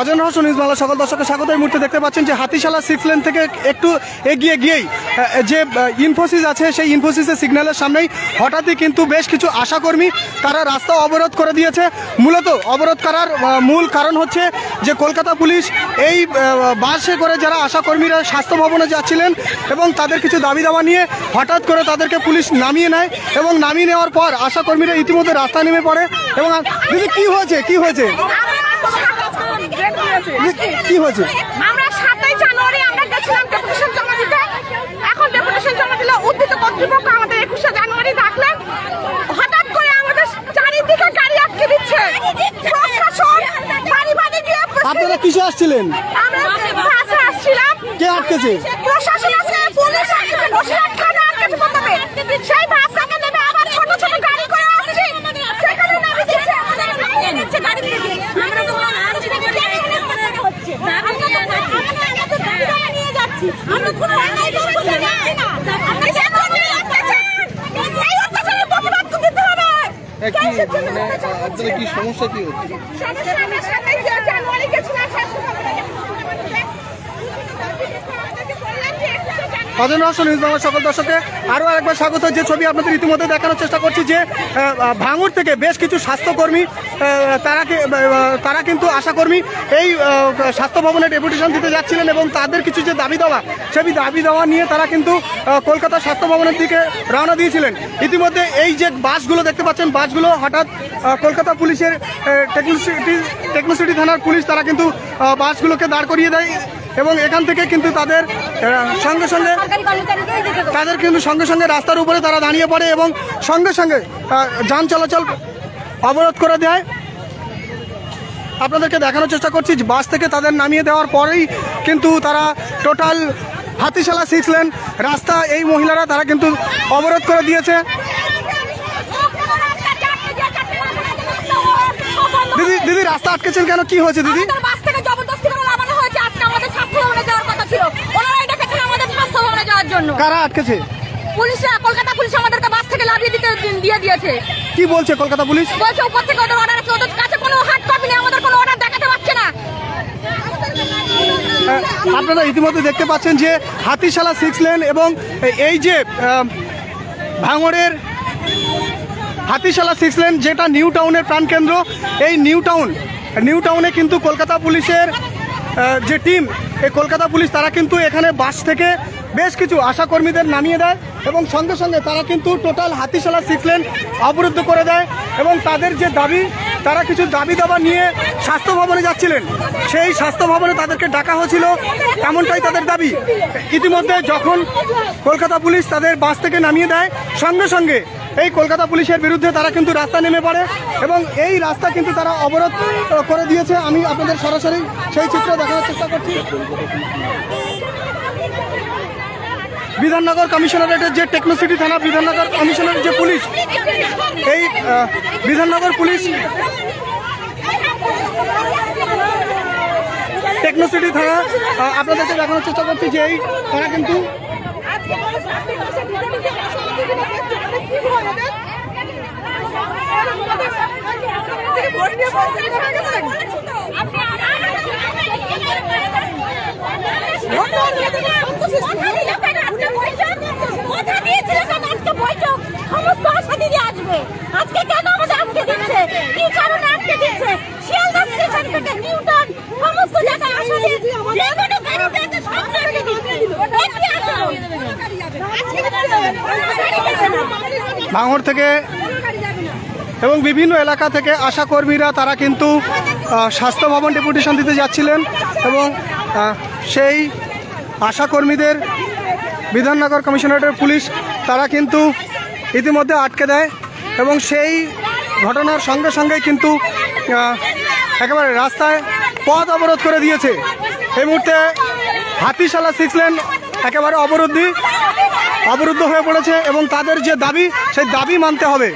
অজন রহস্য নিউজ বাংলা সকল দর্শকের স্বাগত। এই মুহূর্তে দেখতে পাচ্ছেন যে হাতিশালা সিক্স লেন থেকে একটু এগিয়ে গিয়েই যে ইনফোসিস আছে, সেই ইনফোসিসের সিগন্যালের সামনেই হঠাৎই কিন্তু বেশ কিছু আশাকর্মী তারা রাস্তা অবরোধ করে দিয়েছে। মূলত অবরোধ করার মূল কারণ হচ্ছে যে কলকাতা পুলিশ এই বাসে করে যারা আশাকর্মীরা স্বাস্থ্য ভবনে যাচ্ছিলেন এবং তাদের কিছু দাবি দাওয়া নিয়ে হঠাৎ করে তাদেরকে পুলিশ নামিয়ে নেয় এবং নামিয়ে নেওয়ার পর আশাকর্মীরা ইতিমধ্যে রাস্তায় নেমে পড়ে। এবং দিদি, কি হয়েছে? কি হয়েছে? কি হয়েছে? আমরা সাতই জানুয়ারি আমরা গেছিলাম ডেপুটেশন জমা দিতে। এখন ডেপুটেশন জমা দিলে উদ্ধৃত কর্তৃপক্ষ আমাদের একুশে জানুয়ারি ডাকলেন। হঠাৎ করে আমাদের চারিদিকে গাড়ি আটকে দিচ্ছে। প্রশাসন বাড়ি বাড়ি গিয়ে আপনারা কিসে আসছিলেন? আমরা বাসে আসছিলাম। কে আটকেছে? প্রশাসন আছে পুলিশ আছে বসিরহাট থানা আটকেছে প্রথমে সেই বাস থেকে নেমে আবার ছোট ছোট গাড়ি করে আসছে সেখানে নামিয়ে দিচ্ছে আমাদের নামিয়ে দিচ্ছে গাড়ি থেকে আমরা তো আর হচ্ছে আমরা তো গাড়ি নিয়ে যাচ্ছি আমরা কোনো অন্যায় করতে যাচ্ছি না। আপনি যে করবেন অত্যাচার এই অত্যাচারের প্রতিবাদ করতে হবে। আপনাদের কি সমস্যা কি হচ্ছে? সমস্যা আমরা সাথে জানুয়ারি গেছিলাম স্বাস্থ্য ভবনে বললাম যে জানুয়ারি রহস্য নিউজ বাংলা সকল দর্শকে আরও একবার স্বাগত। যে ছবি আপনাদের ইতিমধ্যে দেখানোর চেষ্টা করছি যে আহ, থেকে বেশ কিছু স্বাস্থ্যকর্মী তারা তারা কিন্তু আশাকর্মী এই স্বাস্থ্য ভবনে ডেপুটেশন দিতে যাচ্ছিলেন এবং তাদের কিছু যে দাবি দেওয়া সেই দাবি দেওয়া নিয়ে তারা কিন্তু কলকাতা স্বাস্থ্য ভবনের দিকে রওনা দিয়েছিলেন। ইতিমধ্যে এই যে বাসগুলো দেখতে পাচ্ছেন বাসগুলো হঠাৎ কলকাতা পুলিশের টেকনোসিটি টেকনোসিটি থানার পুলিশ তারা কিন্তু বাসগুলোকে দাঁড় করিয়ে দেয়। এবং এখান থেকে কিন্তু তাদের সঙ্গে সঙ্গে তাদের কিন্তু সঙ্গে সঙ্গে রাস্তার উপরে তারা দাঁড়িয়ে পড়ে এবং সঙ্গে সঙ্গে যান চলাচল অবরোধ করে দেয়। আপনাদেরকে দেখানোর চেষ্টা করছি বাস থেকে তাদের নামিয়ে দেওয়ার পরেই কিন্তু তারা টোটাল হাতিশালা সিক্স লেন রাস্তা এই মহিলারা তারা কিন্তু অবরোধ করে দিয়েছে। দিদি দিদি রাস্তা আটকেছেন কেন? কি হয়েছে দিদি আমাদের বাস থেকে জবরদস্তি করে নামানো হয়েছে আজকে আমাদের স্বাস্থ্য ভবনে যাওয়ার কথা ছিল ওনারাই ডেকেছেন আমাদের স্বাস্থ্য ভবনে যাওয়ার জন্য। কারা আটকেছে? পুলিশরা কলকাতা পুলিশ আমাদেরকে বাস থেকে লাভিয়ে দিতে দিয়ে দিয়েছে। কি বলছে কলকাতা পুলিশ? বলছে উপর থেকে ওদের অর্ডার আছে ওদের কাছে কোনো হার্ড কপি নেই আমাদের কোনো অর্ডার দেখাতে পারছে না। আপনারা ইতিমধ্যে দেখতে পাচ্ছেন যে হাতিশালা সিক্স লেন এবং এই যে ভাঙড়ের হাতিশালা সিক্স লেন যেটা নিউ টাউনের প্রাণকেন্দ্র এই নিউ টাউন নিউ টাউনে কিন্তু কলকাতা পুলিশের যে টিম এই কলকাতা পুলিশ তারা কিন্তু এখানে বাস থেকে বেশ কিছু আশাকর্মীদের নামিয়ে দেয় এবং সঙ্গে সঙ্গে তারা কিন্তু টোটাল হাতিশালা সিক্স লেন অবরুদ্ধ করে দেয় এবং তাদের যে দাবি, তারা কিছু দাবি দাবা নিয়ে স্বাস্থ্য ভবনে যাচ্ছিলেন। সেই স্বাস্থ্য ভবনে তাদেরকে ডাকা হয়েছিল এমনটাই তাদের দাবি। ইতিমধ্যে যখন কলকাতা পুলিশ তাদের বাস থেকে নামিয়ে দেয়, সঙ্গে সঙ্গে এই কলকাতা পুলিশের বিরুদ্ধে তারা কিন্তু রাস্তা নেমে পড়ে এবং এই রাস্তা কিন্তু তারা অবরোধ করে দিয়েছে। আমি আপনাদের সরাসরি সেই চিত্র দেখানোর চেষ্টা করছি। বিধাননগর কমিশনারেটের যে টেকনোসিটি থানা, বিধাননগর কমিশনারের যে পুলিশ, এই বিধাননগর পুলিশ টেকনোসিটি থানা আপনাদেরকে দেখানোর চেষ্টা করছি যে এই তারা কিন্তু আজকে কেন আমাদের আটকে দিচ্ছে কি কারণে আটকে দিচ্ছে শিয়ালদা স্টেশন থেকে নিউটন সমস্ত জায়গায় আসা দিয়ে যে কোনো গাড়িতে একটা সব জায়গায় দিয়ে দিল একই আসলো ভাঙড় থেকে এবং বিভিন্ন এলাকা থেকে আশা কর্মীরা তারা কিন্তু স্বাস্থ্য ভবন ডেপুটেশন দিতে যাচ্ছিলেন এবং সেই আশা কর্মীদের বিধাননগর কমিশনারেটের পুলিশ তারা কিন্তু ইতিমধ্যে আটকে দেয় এবং সেই ঘটনার সঙ্গে সঙ্গে কিন্তু একেবারে রাস্তায় পথ অবরোধ করে দিয়েছে। এই মুহূর্তে হাতিশালা সিক্স লেন একেবারে অবরোধী অবরুদ্ধ হয়ে পড়েছে এবং তাদের যে দাবি সেই দাবি মানতে হবে।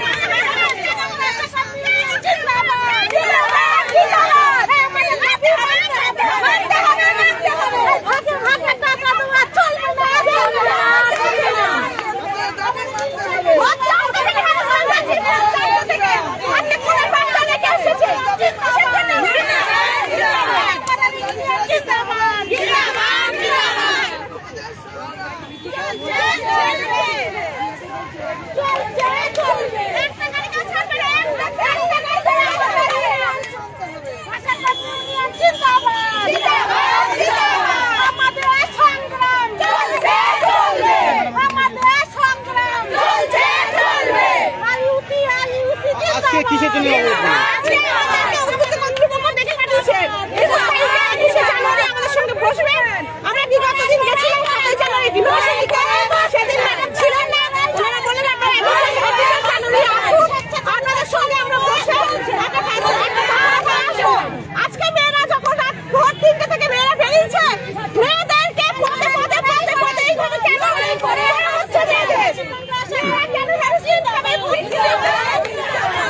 কিসে জন্য আমরা বিগত দিন গেছিলাম সাতাশ জানুয়ারি দিবস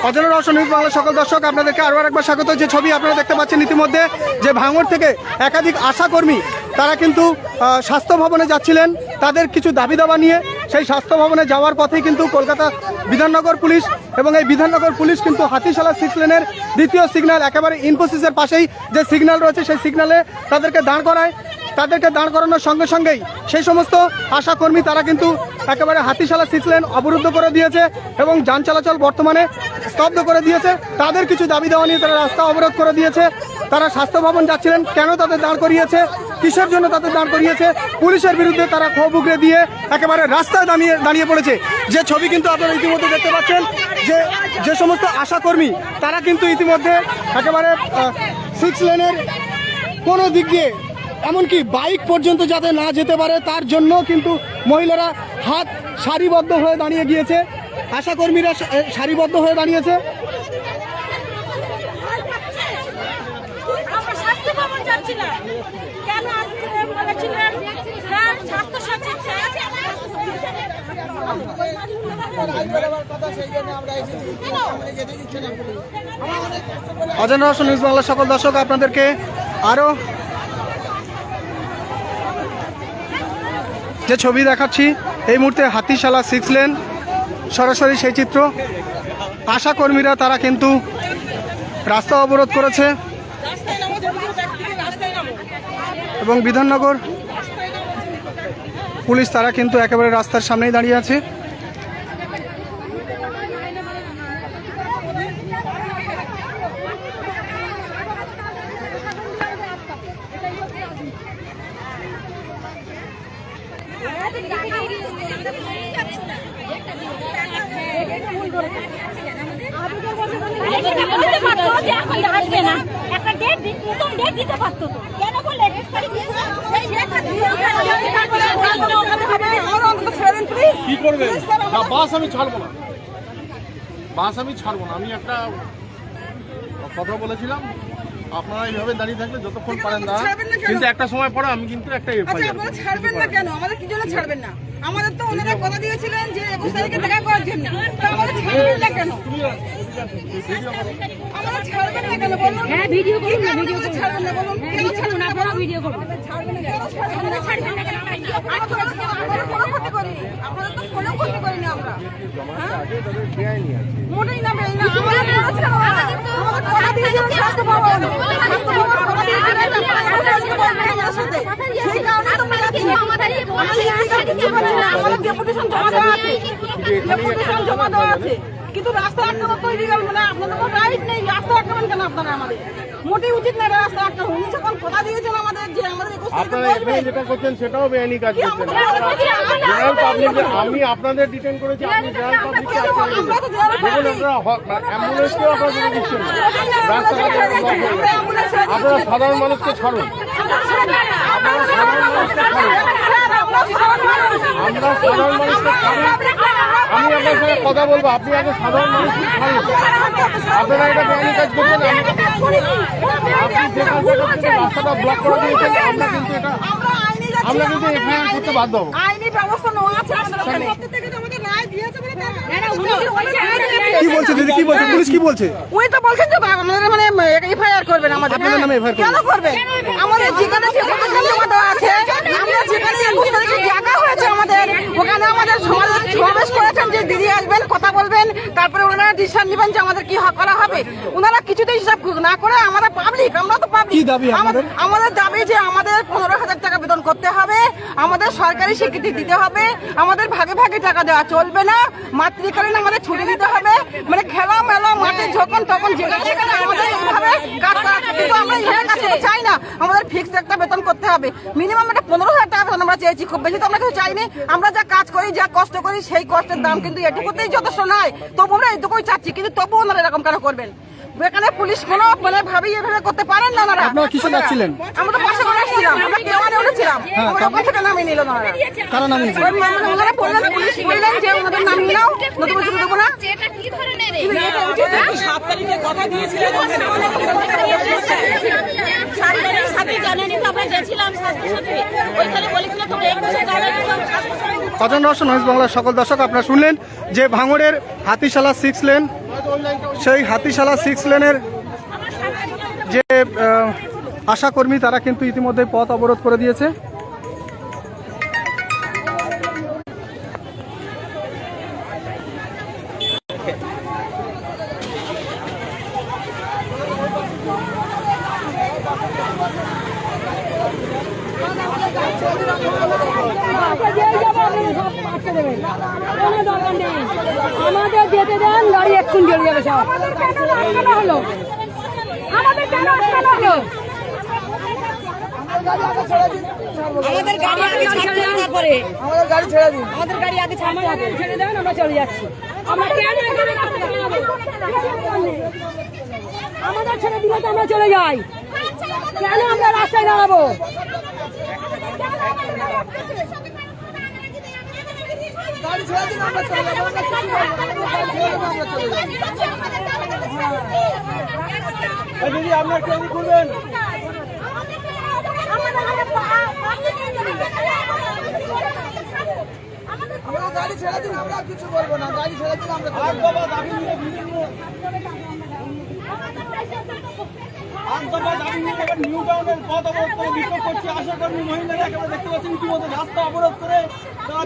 অজানা রহস্য নিউজ বাংলা সকল দর্শক, আপনাদেরকে আরও একবার স্বাগত। যে ছবি আপনারা দেখতে পাচ্ছেন ইতিমধ্যে, যে ভাঙড় থেকে একাধিক আশাকর্মী, তারা কিন্তু স্বাস্থ্য ভবনে যাচ্ছিলেন। তাদের কিছু দাবি দাবা নিয়ে সেই স্বাস্থ্য ভবনে যাওয়ার পথেই কিন্তু কলকাতা বিধাননগর পুলিশ এবং এই বিধাননগর পুলিশ কিন্তু হাতিশালা সিক্স লেনের দ্বিতীয় সিগন্যাল, একেবারে ইনফোসিসের পাশেই যে সিগন্যাল রয়েছে, সেই সিগন্যালে তাদেরকে দাঁড় করায়। তাদেরকে দাঁড় করানোর সঙ্গে সঙ্গেই সেই সমস্ত আশাকর্মী, তারা কিন্তু একেবারে হাতিশালা সিক্স লেন অবরুদ্ধ করে দিয়েছে এবং যান চলাচল বর্তমানে স্তব্ধ করে দিয়েছে। তাদের কিছু দাবি দেওয়া নিয়ে তারা রাস্তা অবরোধ করে দিয়েছে। তারা স্বাস্থ্য ভবন যাচ্ছিলেন, কেন তাদের দাঁড় করিয়েছে, কিসের জন্য তাদের দাঁড় করিয়েছে, পুলিশের বিরুদ্ধে তারা ক্ষোভ উগড়ে দিয়ে একেবারে রাস্তায় দাঁড়িয়ে দাঁড়িয়ে পড়েছে। যে ছবি কিন্তু আপনারা ইতিমধ্যে দেখতে পাচ্ছেন, যে যে সমস্ত আশাকর্মী, তারা কিন্তু ইতিমধ্যে একেবারে সিক্স লেনের কোনো দিক দিয়ে, এমনকি বাইক পর্যন্ত যাতে না যেতে পারে, তার জন্য কিন্তু মহিলারা হাত সারিবদ্ধ হয়ে দাঁড়িয়ে গিয়েছে। আশাকর্মীরা সারিবদ্ধ হয়ে দাঁড়িয়েছে। অজান রহস্য নিউজ বাংলার সকল দর্শক আপনাদেরকে আরও যে ছবি দেখাচ্ছি এই মুহূর্তে হাতিশালা সিক্স লেন সরাসরি সেই চিত্র। আশাকর্মীরা তারা কিন্তু রাস্তা অবরোধ করেছে। এবং বিধাননগর পুলিশ তারা কিন্তু একেবারে রাস্তার সামনেই দাঁড়িয়ে আছে বলতে পারতো যে এখন আসবে না একটা ডেট নতুন ডেট দিতে পারতো তো কেন বললে সেই ডেটটা দিয়ে কি করবেন? না বাস আমি ছাড়বো না। বাস আমি ছাড়বো না আমি একটা কথা বলেছিলাম। আপনারা এইভাবে দাঁড়িয়ে থাকলে যতক্ষণ পারেন না? কিন্তু একটা সময় পরে আমি কিন্তু একটা আচ্ছা এফআইআর আপনারা ছাড়বেন না কেন? আমাদের কি জন্য ছাড়বেন না? আমাদের তো ওনারা কথা দিয়েছিলেন যে একুশ তারিখে দেখা করার জন্য। তো আমাদের ছাড়বেন না কেন? ছাড়বেন না কেন বলুন হ্যাঁ ভিডিও করুন না ভিডিও ছাড়বেন না বলুন। কেন ছাড়বেন না আপনারা ভিডিও করুন। ছাড়বেন না কেন ছাড়বেন না? কেন হ্যাঁ? মোটেই না বেই না আমাদের জমা দেওয়া আছে কিন্তু রাস্তা আটকানো তো ইলিগাল মানে আপনাদের কোনো রাইট নেই। রাস্তা আটকাবেন কেন আপনারা আমাদের? মোটেই উচিত না রাস্তা আটকানো। উনি যখন কথা দিয়েছেন আমাদের যে আমাদের একুশ আপনারা এখানে বলবেন যেটা করছেন সেটাও বেআইনি কাজ কি করছেন। জেনারেল পাবলিক আমি আপনাদের ডিটেন করেছি আপনি জেনারেল পাবলিককে আটকে দেখুন আপনারা অ্যাম্বুলেন্সকেও আপনারা দিচ্ছেন না। রাস্তাঘাটে ব্লক হয়ে গেছে। আপনারা সাধারণ মানুষকে ছাড়ুন। আমরা সাধারণ মানুষকে আমি আপনার সঙ্গে কথা বলব আপনি আগে সাধারণ মানুষকে ছাড়ুন আপনারা এটা বেআইনি কাজ করছেন আপনি রাস্তাটা ব্লক করে দিয়েছেন আমরা কিন্তু এটা আমরা কিন্তু এফআইআর করতে বাধ্য হব আইনি ব্যবস্থা নেওয়া আছে আমাদের ওখানে। প্রত্যেককে তো আমাদের রায় দিয়েছে বলে কি বলছে দিদি? কি বলছে? পুলিশ কি বলছে? উনি তো বলছেন যে আমাদের মানে এফআইআর করবেন আমাদের। নামে করবেন? কেন আমাদের দেওয়া আছে। জায়গা হয়েছে আমাদের। ওখানে আমাদের সমাজের সমাবেশ করেছেন যে দিদি আসবেন কথা বলবেন তারপরে ওনারা ডিসিশন নেবেন যে আমাদের কি করা হবে। ওনারা কিছুতেই হিসাব না করে আমরা পাবলিক আমরা তো পাবলিক আমাদের দাবি যে আমাদের পনেরো করতে হবে, আমাদের সরকারি স্বীকৃতি দিতে হবে, আমাদের ভাগে ভাগে টাকা দেওয়া চলবে না, মাতৃকালীন আমাদের ছুটি দিতে হবে মানে খেলা মেলা, মাঠে যখন তখন যেখানে সেখানে আমাদের এইভাবে কাজ করা, কিন্তু আমরা চাই না, আমাদের একটা বেতন করতে হবে। মিনিমাম একটা পনেরো হাজার টাকা আমরা খুব বেশি তো আমরা চাইনি, আমরা যা কাজ করি, যা কষ্ট করি, সেই কষ্টের দাম কিন্তু এটুকুতেই যথেষ্ট নয়, তবু আমরা এইটুকুই চাচ্ছি, কিন্তু তবু ওনারা এরকম কেন করবেন? এখানে পুলিশ কোনো মানে ভাবেই এভাবে করতে পারেন না ওনারা। আপনারা কিসে যাচ্ছিলেন? আমরা তো পাশে করে আসছিলাম আমরা কেওয়ানে উঠেছিলাম। আমরা ওখান থেকে নামিয়ে নিল ওনারা? কারা ওই মানে ওনারা বললেন পুলিশ বললেন যে ওনাদের নামিয়ে নাও নতুন কিছু দেবো না। এটা কি ধরনের এটা উচিত না। সাথে জানেনি তো আমরা গেছিলাম স্বাস্থ্য সচিবে ওইখানে বলেছিল তোমরা একুশে গাড়ি স্বাস্থ্য সচিব অজন রহস্য নয়েস বাংলার সকল দর্শক আপনারা শুনলেন যে ভাঙড়ের হাতিশালা সিক্স লেন সেই হাতিশালা সিক্স লেনের যে আশাকর্মী, তারা কিন্তু ইতিমধ্যে পথ অবরোধ করে দিয়েছে। আমাদের যেতে দেন গাড়ি এক্ষুন চলে যাবে সব। কেন হলো? আমাদের কেন আটকানো হলো? আমাদের গাড়ি আগে ছাড়তে তারপরে। আমাদের গাড়ি ছেড়ে দিন। আমাদের গাড়ি আগে ছাড়তে ছেড়ে দেন আমরা চলে যাচ্ছি। আমরা কেন এখানে আমাদের ছেড়ে দিলে তো আমরা চলে যাই। কেন আমরা রাস্তায় দাঁড়াবো? গাড়ি ছেড়ে দিন আমরা চলে যাব। আমরা কিছু বলব গাড়ি ছেড়ে দিন আমরা চলে যাব। দিদি আপনার কি করবেন আমরা গাড়ি ছেড়ে দিন আমরা কিছু বলব না। গাড়ি ছেড়ে দিন আমরা চলে যাব। নিউ টাউনের পথ অবরোধ করে বিক্ষোভ করছে আশা কর্মী মহিলারা। একেবারে দেখতে পাচ্ছেন ইতিমধ্যে রাস্তা অবরোধ করে তারা